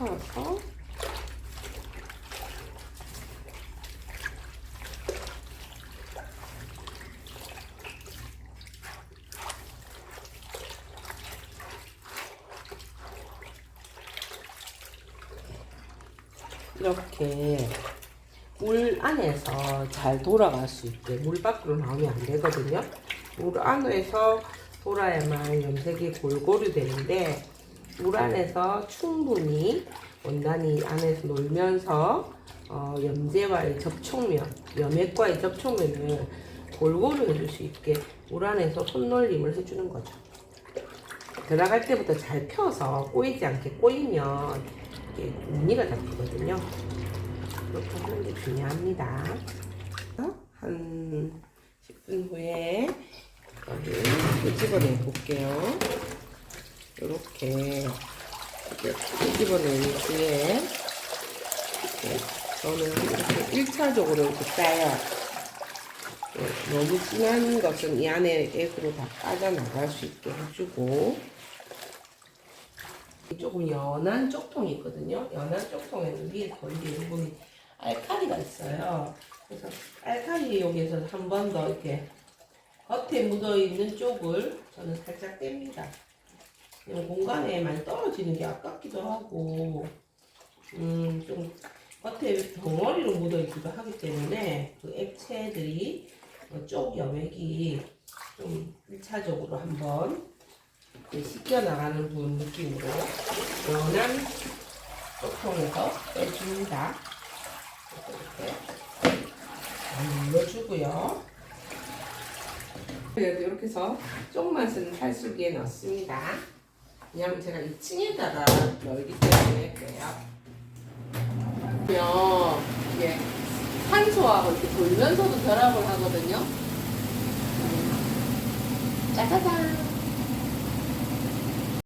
펴서 이렇게 물 안에서 잘 돌아갈 수 있게 물 밖으로 나오면 안 되거든요. 물 안에서 돌아야만 염색이 골고루 되는데 물 안에서 충분히 원단이 안에서 놀면서 어, 염제와의 접촉면, 염액과의 접촉면을 골고루 해줄 수 있게 물 안에서 손놀림을 해주는 거죠. 들어갈 때부터 잘 펴서 꼬이지 않게 꼬이면 이게 무늬가 잡히거든요. 그렇게 하는 게 중요합니다. 어? 한 10분 후에 여기 끄집어내 볼게요. 이렇게 끄집어낸 뒤에 저는 이렇게 1차적으로 이렇게 짜요. 예, 너무 진한 것은 이 안에 액으로 다 빠져나갈 수 있게 해주고 조금 연한 쪽통이 있거든요. 연한 쪽통에는 위에 걸린 부분이 알칼리가 있어요. 그래서 알칼리 여기에서 한 번 더 이렇게 겉에 묻어 있는 쪽을 저는 살짝 뗍니다. 그냥 공간에 많이 떨어지는 게 아깝기도 하고, 음, 좀 겉에 덩어리로 묻어 있기도 하기 때문에 그 액체들이 어, 쪽 염액이 좀 1차적으로 한번 씻겨 나가는 분 느낌으로 연한 쪽통에서 빼줍니다. 이렇게 잘 눌러주고요. 이렇게 해서 쪽맛은 살수기에 넣습니다. 왜냐하면 제가 2층에다가 넣기 때문에 그래요. 이게 산소하고 이렇게 돌면서도 결합을 하거든요. 짜자잔.